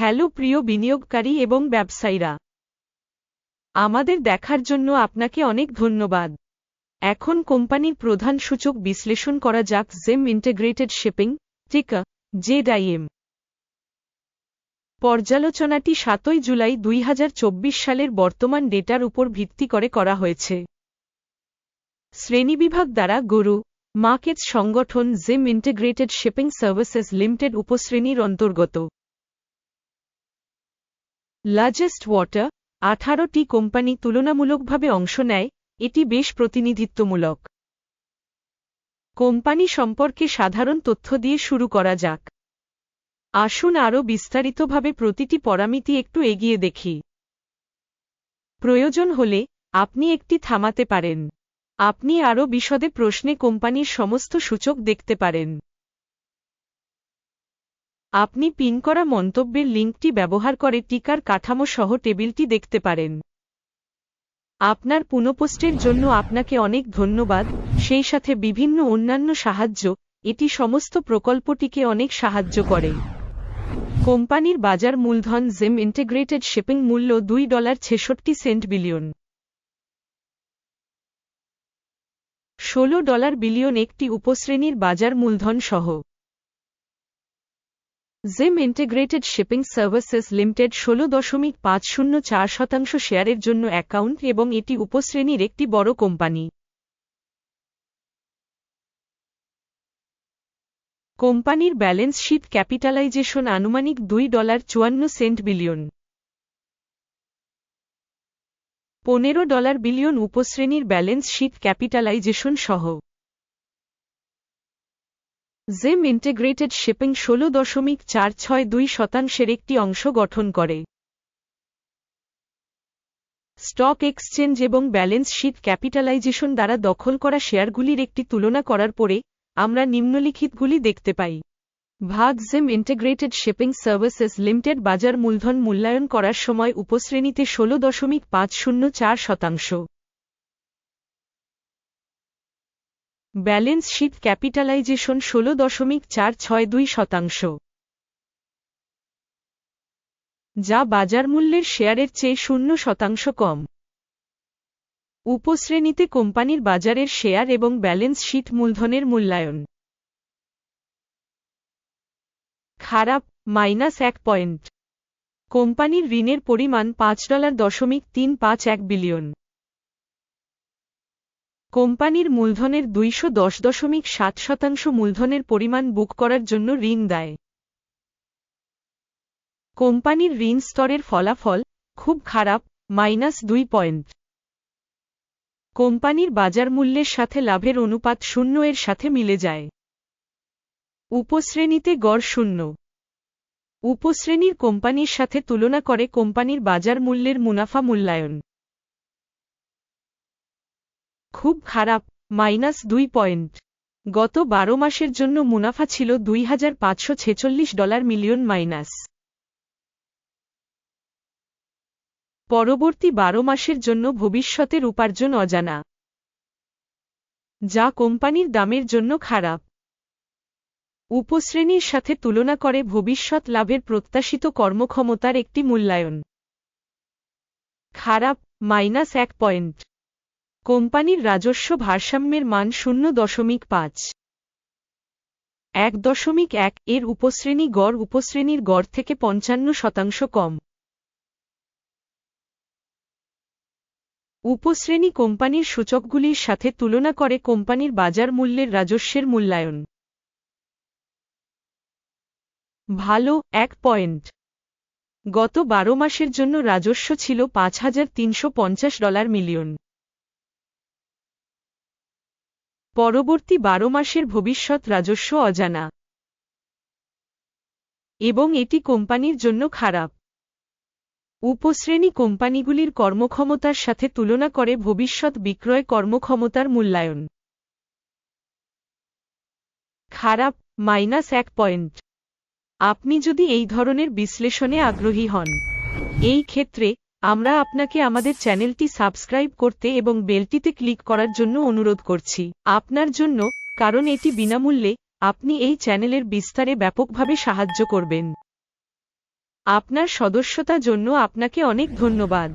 Hello প্রিয় বিনিয়োগকারী এবং ব্যবসায়ীরা। আমাদের দেখার জন্য আপনাকে অনেক ধন্যবাদ। এখন কোম্পানির প্রধান সূচক বিশ্লেষণ করা যাক জেম ইন্টিগ্রেটেড শিপিং, টিকা জেডআইএম পর্যালোচনাটি সাতই জুলাই দুই হাজার চব্বিশ সালের বর্তমান ডেটার উপর ভিত্তি করে করা হয়েছে। শ্রেণীবিভাগ দ্বারা গরু, মার্কেটস সংগঠন ZIM integrated shipping services limited উপশ্রেণীর অন্তর্গত। লার্জেস্ট ওয়াটার আঠারোটি কোম্পানি তুলনামূলকভাবে অংশ নেয়, এটি বেশ প্রতিনিধিত্বমূলক। কোম্পানি সম্পর্কে সাধারণ তথ্য দিয়ে শুরু করা যাক। আসুন আরও বিস্তারিতভাবে প্রতিটি পরামিতি একটু এগিয়ে দেখি। প্রয়োজন হলে আপনি একটি থামাতে পারেন। আপনি আরও বিশদে প্রশ্নে কোম্পানির সমস্ত সূচক দেখতে পারেন। আপনি পিন করা মন্তব্যের লিঙ্কটি ব্যবহার করে টিকার কাঠামো সহ টেবিলটি দেখতে পারেন। আপনার পুনঃপোস্টের জন্য আপনাকে অনেক ধন্যবাদ, সেই সাথে বিভিন্ন অন্যান্য সাহায্য, এটি সমস্ত প্রকল্পটিকে অনেক সাহায্য করে। কোম্পানির বাজার মূলধন জেম ইন্টিগ্রেটেড শিপিং মূল্য দুই ডলার ছেষট্টি সেন্ট বিলিয়ন। ষোলো ডলার বিলিয়ন একটি উপশ্রেণীর বাজার মূলধন সহ। ZIM integrated shipping services limited ষোলো দশমিক পাঁচ শূন্য চার শতাংশ শেয়ারের জন্য অ্যাকাউন্ট এবং এটি উপশ্রেণীর একটি বড় কোম্পানি। কোম্পানির ব্যালেন্স শিট ক্যাপিটালাইজেশন আনুমানিক দুই ডলার চুয়ান্ন সেন্ট বিলিয়ন। পনেরো ডলার বিলিয়ন উপশ্রেণীর ব্যালেন্স শিট ক্যাপিটালাইজেশন সহ। জেম ইন্টিগ্রেটেড শিপিং ষোলো দশমিক চার ছয় দুই শতাংশের একটি অংশ গঠন করে। স্টক এক্সচেঞ্জ এবং ব্যালেন্স শিট ক্যাপিটালাইজেশন দ্বারা দখল করা শেয়ারগুলির একটি তুলনা করার পরে, আমরা নিম্নলিখিতগুলি দেখতে পাই। ভাগ ZIM integrated shipping services limited বাজার মূলধন মূল্যায়ন করার সময় উপশ্রেণীতে ষোলো দশমিক পাঁচ শূন্য চার শতাংশ। ব্যালেন্স শিট ক্যাপিটালাইজেশন ষোলো দশমিক চার ছয় দুই শতাংশ। যা বাজার মূল্যের শেয়ারের চেয়ে শূন্য শতাংশ কম। উপশ্রেণীতে কোম্পানির বাজারের শেয়ার এবং ব্যালেন্স শিট মূলধনের মূল্যায়ন। খারাপ, মাইনাস এক পয়েন্ট। কোম্পানির ঋণের পরিমাণ পাঁচ ডলার দশমিক তিন পাঁচ এক বিলিয়ন। কোম্পানির মূলধনের দুইশো দশ দশমিক সাত শতাংশ মূলধনের পরিমাণ বুক করার জন্য ঋণ দেয়। কোম্পানির ঋণ স্তরের ফলাফল খুব খারাপ, মাইনাস দুই পয়েন্ট। কোম্পানির বাজার মূল্যের সাথে লাভের অনুপাত শূন্য এর সাথে মিলে যায়। উপশ্রেণীতে গড় শূন্য। উপশ্রেণীর কোম্পানির সাথে তুলনা করে কোম্পানির বাজার মূল্যের মুনাফা মূল্যায়ন। খুব খারাপ, মাইনাস দুই পয়েন্ট। গত বারো মাসের জন্য মুনাফা ছিল দুই হাজার পাঁচশো ছেচল্লিশ ডলার মিলিয়ন মাইনাস। পরবর্তী বারো মাসের জন্য ভবিষ্যতের উপার্জন অজানা। যা কোম্পানির দামের জন্য খারাপ। উপশ্রেণীর সাথে তুলনা করে ভবিষ্যৎ লাভের প্রত্যাশিত কর্মক্ষমতার একটি মূল্যায়ন। খারাপ, মাইনাস এক পয়েন্ট। কোম্পানির রাজস্ব ভারসাম্যের মান শূন্য দশমিক পাঁচ। এক দশমিক এক এর উপশ্রেণী গড় উপশ্রেণীর গড় থেকে পঞ্চান্ন শতাংশ কম। উপশ্রেণী কোম্পানির সূচকগুলির সাথে তুলনা করে কোম্পানির বাজার মূল্যের রাজস্বের মূল্যায়ন। ভালো, এক পয়েন্ট। গত বারো মাসের জন্য রাজস্ব ছিল পাঁচ হাজার তিনশো পঞ্চাশ ডলার মিলিয়ন। পরবর্তী বারো মাসের ভবিষ্যৎ রাজস্ব অজানা। এবং এটি কোম্পানির জন্য খারাপ। উপশ্রেণী কোম্পানিগুলির কর্মক্ষমতার সাথে তুলনা করে ভবিষ্যৎ বিক্রয় কর্মক্ষমতার মূল্যায়ন। খারাপ, মাইনাস এক পয়েন্ট। আপনি যদি এই ধরনের বিশ্লেষণে আগ্রহী হন, এই ক্ষেত্রে আমরা আপনাকে আমাদের চ্যানেলটি সাবস্ক্রাইব করতে এবং বেলটিতে ক্লিক করার জন্য অনুরোধ করছি। আপনার জন্য, কারণ এটি বিনামূল্যে আপনি এই চ্যানেলের বিস্তারে ব্যাপকভাবে সাহায্য করবেন। আপনার সদস্যতা জন্য আপনাকে অনেক ধন্যবাদ।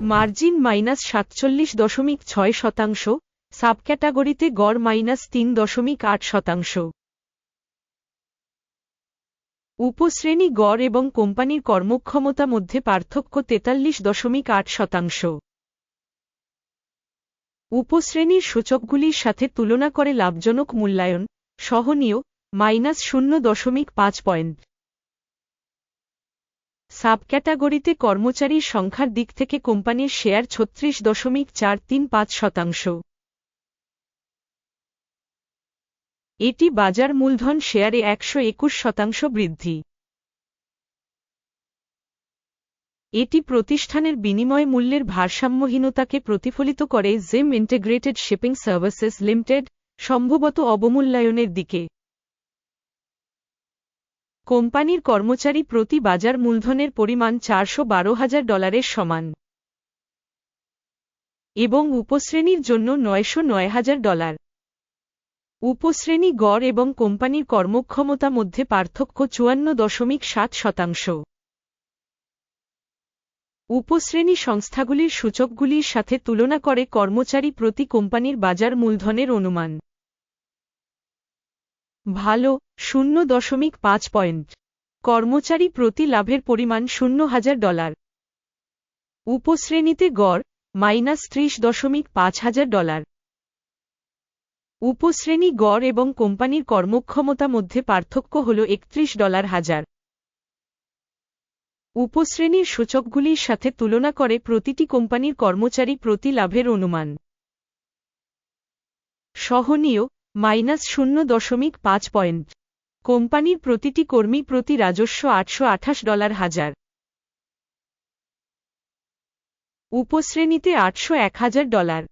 মার্জিন মাইনাস সাতচল্লিশ দশমিক ছয় শতাংশ, সাবক্যাটাগরিতে গড় মাইনাস তিন দশমিক আট শতাংশ। উপশ্রেণী গড় এবং কোম্পানির কর্মক্ষমতা মধ্যে পার্থক্য তেতাল্লিশ দশমিক আট শতাংশ। উপশ্রেণীর সূচকগুলির সাথে তুলনা করে লাভজনক মূল্যায়ন, সহনীয়, মাইনাস শূন্য দশমিক পাঁচ পয়েন্ট। সাবক্যাটাগরিতে কর্মচারীর সংখ্যার দিক থেকে কোম্পানির শেয়ার ছত্রিশ দশমিক চার তিন পাঁচ শতাংশ। এটি বাজার মূলধন শেয়ারে একশো একুশ শতাংশ বৃদ্ধি। এটি প্রতিষ্ঠানের বিনিময় মূল্যের ভারসাম্যহীনতাকে প্রতিফলিত করে ZIM integrated shipping services limited, সম্ভবত অবমূল্যায়নের দিকে। কোম্পানির কর্মচারী প্রতি বাজার মূলধনের পরিমাণ চারশো বারো হাজার ডলারের সমান এবং উপশ্রেণীর জন্য নয়শো নয় হাজার ডলার। উপশ্রেণী গড় এবং কোম্পানির কর্মক্ষমতা মধ্যে পার্থক্য চুয়ান্ন দশমিক সাত শতাংশ। উপশ্রেণী সংস্থাগুলির সূচকগুলির সাথে তুলনা করে কর্মচারী প্রতি কোম্পানির বাজার মূলধনের অনুমান। ভালো, শূন্য দশমিক পাঁচ পয়েন্ট। কর্মচারী প্রতি লাভের পরিমাণ শূন্য হাজার ডলার। উপশ্রেণীতে গড়, মাইনাস ত্রিশ দশমিক পাঁচ হাজার ডলার। উপশ্রেণী গড় এবং কোম্পানির কর্মক্ষমতা মধ্যে পার্থক্য হল একত্রিশ ডলার হাজার। উপশ্রেণীর সূচকগুলির সাথে তুলনা করে প্রতিটি কোম্পানির কর্মচারী প্রতি লাভের অনুমান। সহনীয়, মাইনাস শূন্য দশমিক পাঁচ পয়েন্ট। কোম্পানির প্রতিটি কর্মী প্রতি রাজস্ব আটশো আঠাশ ডলার হাজার। উপশ্রেণীতে আটশো এক হাজার ডলার।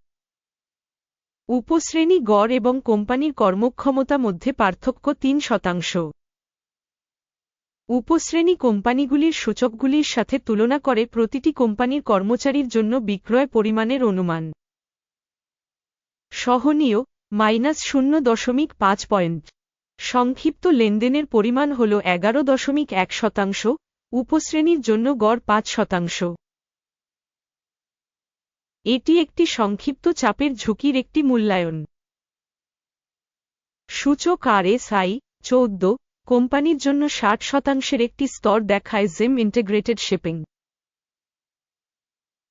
উপশ্রেণী গড় এবং কোম্পানির কর্মক্ষমতা মধ্যে পার্থক্য তিন শতাংশ। উপশ্রেণী কোম্পানিগুলির সূচকগুলির সাথে তুলনা করে প্রতিটি কোম্পানির কর্মচারীর জন্য বিক্রয় পরিমাণের অনুমান। সহনীয়, মাইনাস শূন্য দশমিক পাঁচ পয়েন্ট। সংক্ষিপ্ত লেনদেনের পরিমাণ হল এগারো দশমিক এক শতাংশ, উপশ্রেণীর জন্য গড় পাঁচ শতাংশ। এটি একটি সংক্ষিপ্ত চাপের ঝুঁকির একটি মূল্যায়ন। সূচক আর এস আই চৌদ্দ, কোম্পানির জন্য ষাট শতাংশের একটি স্তর দেখায় জেম ইন্টিগ্রেটেড শিপিং।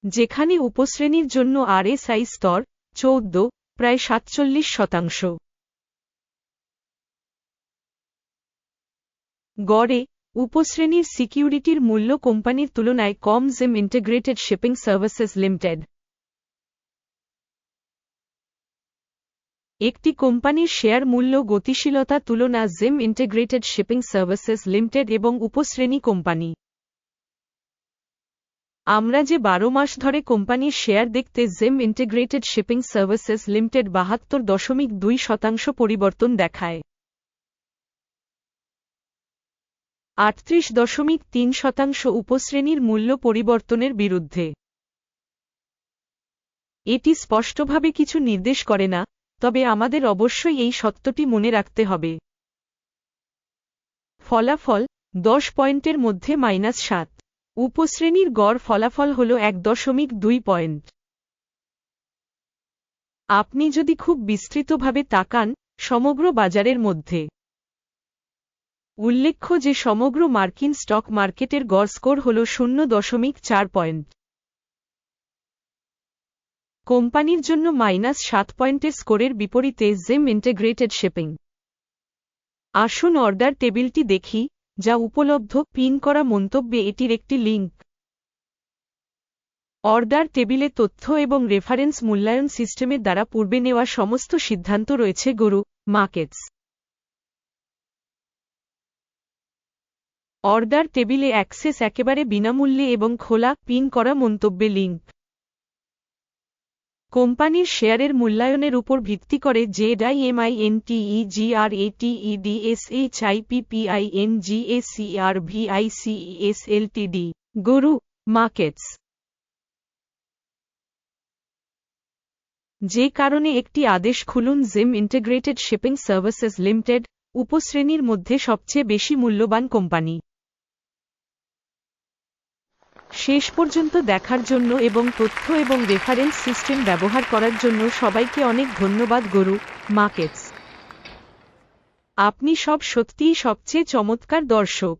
যেখানে উপশ্রেণীর জন্য আর এস আই স্তর চৌদ্দ, প্রায় সাতচল্লিশ শতাংশ। গড়ে, উপশ্রেণীর সিকিউরিটির মূল্য কোম্পানির তুলনায় কম ZIM integrated shipping services limited. একটি কোম্পানির শেয়ার মূল্য গতিশীলতা তুলনা ZIM integrated shipping services limited এবং উপশ্রেণী কোম্পানি। আমরা যে বারো মাস ধরে কোম্পানির শেয়ার দেখতে gem integrated shipping services limited বাহাত্তর দশমিক দুই শতাংশ পরিবর্তন দেখায়। আটত্রিশ দশমিক তিন শতাংশ উপশ্রেণীর মূল্য পরিবর্তনের বিরুদ্ধে। এটি স্পষ্টভাবে কিছু নির্দেশ করে না তবে আমাদের অবশ্যই এই সত্যটি মনে রাখতে হবে। ফলাফল, দশ পয়েন্টের মধ্যে মাইনাস সাত। উপশ্রেণীর গড় ফলাফল হল এক দশমিক দুই পয়েন্ট। আপনি যদি খুব বিস্তৃতভাবে তাকান, সমগ্র বাজারের মধ্যে। উল্লেখ্য যে সমগ্র মার্কিন স্টক মার্কেটের গড় স্কোর হল শূন্য দশমিক চার পয়েন্ট। কোম্পানির জন্য মাইনাস সাত পয়েন্টের স্কোরের বিপরীতে জেম ইন্টিগ্রেটেড শিপিং। আসুন অর্ডার টেবিলটি দেখি, যা উপলব্ধ পিন করা মন্তব্যে এটির একটি লিঙ্ক অর্ডার টেবিলে তথ্য এবং রেফারেন্স মূল্যায়ন সিস্টেমের দ্বারা পূর্বে নেওয়া সমস্ত সিদ্ধান্ত রয়েছে গরু, মার্কেটস। অর্ডার টেবিলে অ্যাক্সেস একেবারে বিনামূল্যে এবং খোলা পিন করা মন্তব্যে লিঙ্ক কোম্পানির শেয়ারের মূল্যায়নের উপর ভিত্তি করে জেডআইএমআইএনটিইজিআরএটিইডিএসএইচআইপিপিআইএনজিএসিআরভিআইসিএস গরু, মার্কেটস। যে কারণে একটি আদেশ খুলুন, gem integrated shipping services limited, উপশ্রেণীর মধ্যে সবচেয়ে বেশি মূল্যবান কোম্পানি। শেষ পর্যন্ত দেখার জন্য এবং তথ্য এবং রেফারেন্স সিস্টেম ব্যবহার করার জন্য সবাইকে অনেক ধন্যবাদ, গরু মার্কেটস। আপনি সব সত্যিই সবচেয়ে চমৎকার দর্শক।